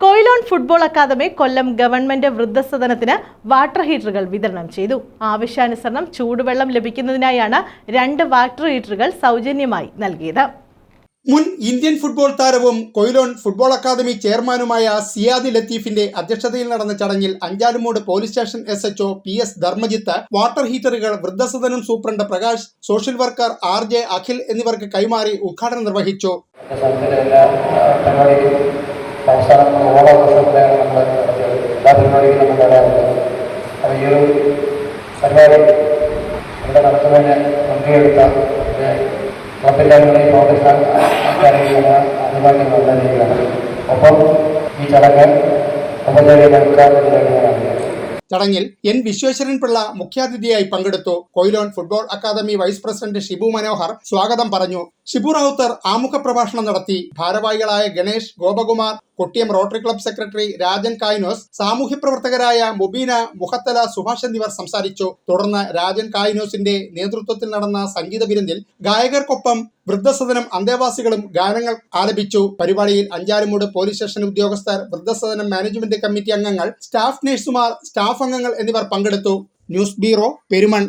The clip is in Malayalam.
Quilon football academy Kollam government വൃദ്ധസദനത്തിന് water ഹീറ്ററുകൾ വിതരണം ചെയ്തു. ആവശ്യാനുസരണം ചൂടുവെള്ളം ലഭിക്കുന്നതിനായാണ് രണ്ട് വാട്ടർ ഹീറ്ററുകൾ സൗജന്യമായി നൽകിയത്. മുൻ ഇന്ത്യൻ ഫുട്ബോൾ താരവും കൊയിലോൺ ഫുട്ബോൾ അക്കാദമി ചെയർമാനുമായ സിയാദി ലത്തീഫിന്റെ അധ്യക്ഷതയിൽ നടന്ന ചടങ്ങിൽ Anchalumoodu police station S HO P S Dharmajith water ഹീറ്ററുകൾ വൃദ്ധസദനം superintendent Prakash social worker R J Akhil എന്നിവർക്ക് കൈമാറി ഉദ്ഘാടനം നിർവഹിച്ചു. അവസാനം ഓരോ വർഷത്തിലാണ് നമ്മൾ നടത്തിയത് എല്ലാ പരിപാടികളും നമ്മൾ വരാറുണ്ട് അപ്പോൾ ഈ ഒരു പരിപാടി ഇവിടെ നടത്തുന്നതിന് മുൻകൈയെടുത്ത ക്ലബിന്റെ കാര്യങ്ങളുള്ള അനുമാനം നല്ല രീതിയിലാണ് ഒപ്പം ഈ ചടങ്ങ് ഉപചാരിക ഉദ്ഘാടനത്തിലാണ് ചടങ്ങിൽ എൻ വിശ്വേശ്വരൻ പിള്ള മുഖ്യാതിഥിയായി പങ്കെടുത്തു Quilon football academy vice president Shibu Manohar സ്വാഗതം പറഞ്ഞു ഷിബു റാവുത്തർ ആമുഖ പ്രഭാഷണം നടത്തി ഭാരവാഹികളായ Ganesh Gopakumar Kottiyam rotary club secretary Rajan കായിനോസ് സാമൂഹ്യ പ്രവർത്തകരായ മുബീന മുഹത്തല സുഭാഷ് എന്നിവർ സംസാരിച്ചു. തുടർന്ന് രാജൻ കായിനോസിന്റെ നേതൃത്വത്തിൽ നടന്ന സംഗീത വിരുന്നിൽ ഗായകർക്കൊപ്പം വൃദ്ധസദനം അന്തേവാസികളും ഗാനങ്ങൾ ആലപിച്ചു. പരിപാടിയിൽ അഞ്ചാലുമൂട് പോലീസ് സ്റ്റേഷൻ ഉദ്യോഗസ്ഥർ വൃദ്ധസദനം മാനേജ്മെന്റ് കമ്മിറ്റി അംഗങ്ങൾ സ്റ്റാഫ് നഴ്സുമാർ സ്റ്റാഫ് അംഗങ്ങൾ എന്നിവർ പങ്കെടുത്തു. News bureau Perumon.